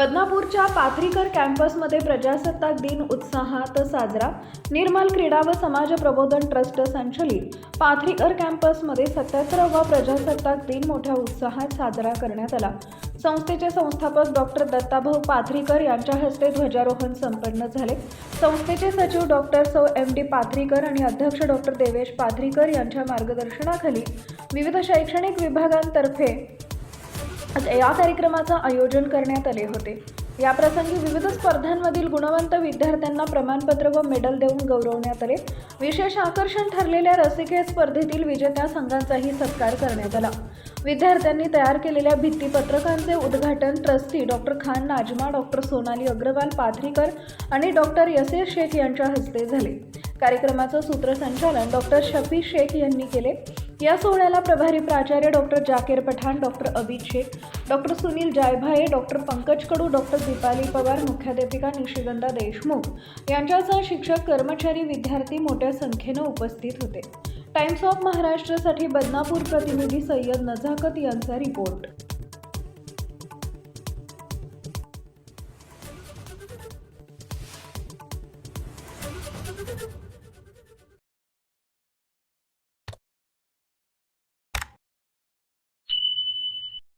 बदनापूरच्या पाथरीकर कॅम्पसमध्ये प्रजासत्ताक दिन उत्साहात साजरा. निर्मल क्रीडा व समाज प्रबोधन ट्रस्ट संचलित. पाथरीकर कॅम्पसमध्ये सत्याहत्तरावा प्रजासत्ताक दिन मोठ्या उत्साहात साजरा करण्यात आला. संस्थेचे संस्थापक डॉक्टर दत्ताभाऊ पाथरीकर यांच्या हस्ते ध्वजारोहण संपन्न झाले. संस्थेचे सचिव डॉक्टर सौ एम डी पाथरीकर आणि अध्यक्ष डॉक्टर देवेश पाथरीकर यांच्या मार्गदर्शनाखाली विविध शैक्षणिक विभागांतर्फे या कार्यक्रमाचं आयोजन करण्यात आले होते. याप्रसंगी विविध स्पर्धांमधील गुणवंत विद्यार्थ्यांना प्रमाणपत्र व मेडल देऊन गौरवण्यात आले. विशेष आकर्षण ठरलेल्या रसिकेय स्पर्धेतील विजेत्या संघांचाही सत्कार करण्यात आला. विद्यार्थ्यांनी तयार केलेल्या भित्तीपत्रकांचे उद्घाटन trustee doctor Khan Najma doctor Sonali Agarwal Pathrikar आणि डॉक्टर यसे शेख यांच्या हस्ते झाले. कार्यक्रमाचं सूत्रसंचालन डॉक्टर शफी शेख यांनी केले. या सोहळ्याला प्रभारी प्राचार्य doctor Zakir Pathan doctor Abhit Shaikh doctor Sunil Jaybhaye doctor Pankaj Kadu doctor Deepali Pawar मुख्याध्यापिका निशिगंधा देशमुख यांच्यासह शिक्षक कर्मचारी विद्यार्थी मोठ्या संख्येनं उपस्थित होते. टाइम्स ऑफ महाराष्ट्रसाठी बदनापूर प्रतिनिधी सय्यद नजाकत यांचा रिपोर्ट.